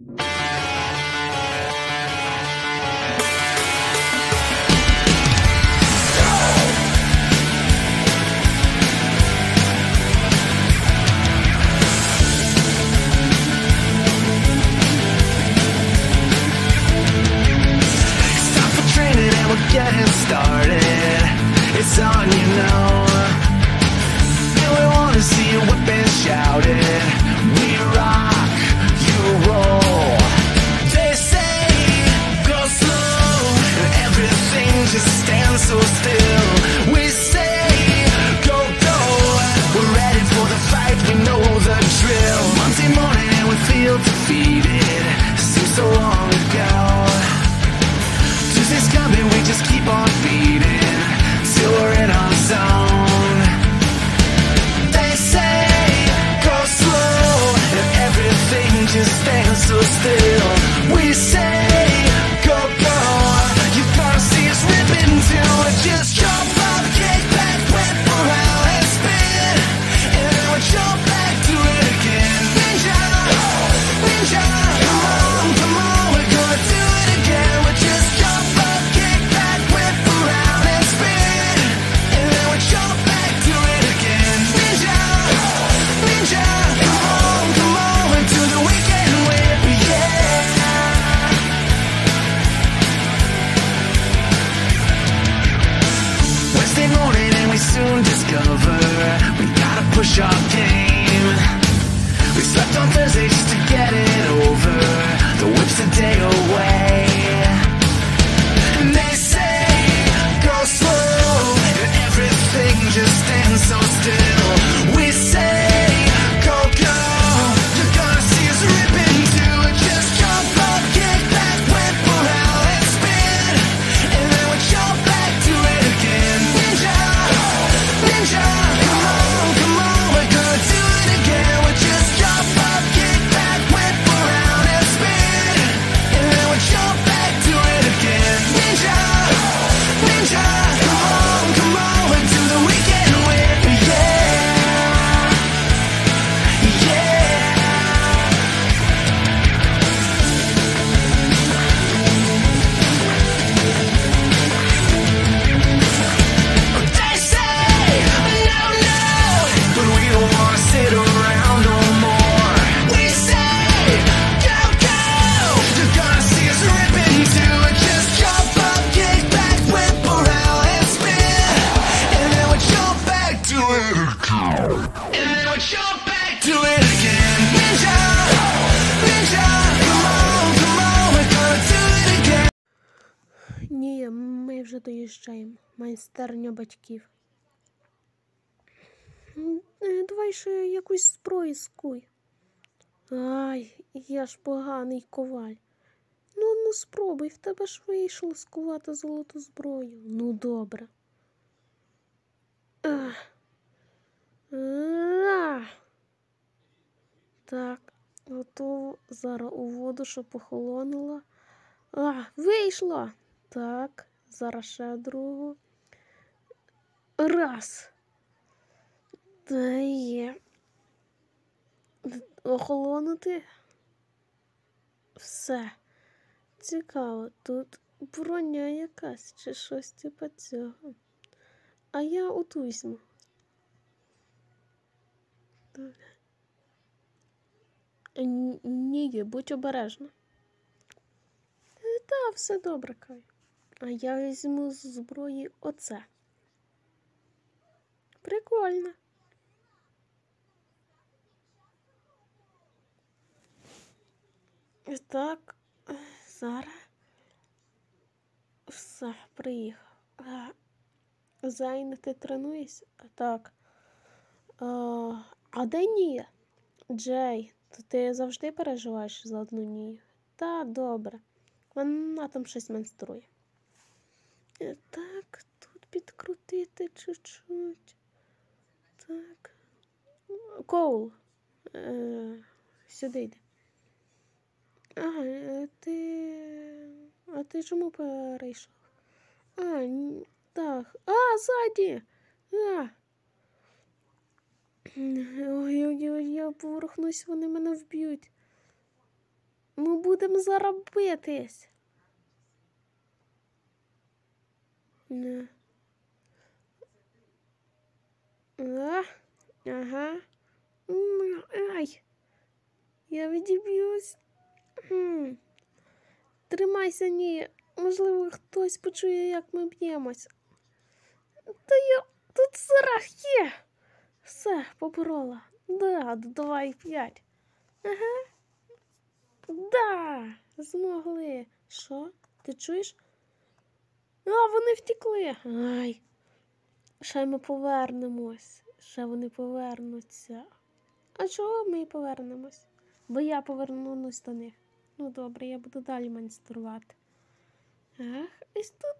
you we soon discover we gotta push our game. We slept on Thursday just to get it over. The whip's a day away. Ні, ми вже доїжджаємо. Майстерня батьків. Е, давай ще якусь зброю скуй. Ай, я ж поганий коваль. Ну, ну спробуй, в тебе ж вийшло скувати золоту зброю. Ну добре. Ах. Так, готово. Зараз у воду, щоб похолонула. А, вийшло! Так, зараз ще другу. Раз. Та. Охолонути. Все. Цікаво, тут броня якась чи щось типа цього. А я от візьму. Ні, будь обережна. Е, та, все добре, Кай. А я візьму з зброї оце. Прикольно. Е, так, зараз все, приїхав. Зайна, ти тренуєшся? Так. А де ні? Джей, то ти завжди переживаєш за одну нію. Та добре. Вона там щось менструє. Е, так, тут підкрутити чуть-чуть. Так. Коул. Е, Сюди йди. А, е, ти. А ти чому перейшов? А, так. А, ззаді! А! Ой, ой, ой, я поворухнусь, вони мене вб'ють. Ми будемо заробитись. Не. А? Ага. Ай. Я відіб'юсь. Тримайся, ні. Можливо, хтось почує, як ми б'ємось. Та я тут сарах є. Все, поборола. Да, додавай п'ять. Ага. Да, змогли. Що? Ти чуєш? А, вони втекли. Ай. Ще ми повернемось. Ще вони повернуться. А чого ми повернемось? Бо я повернусь до них. Ну добре, я буду далі майструвати. Ах, ось тут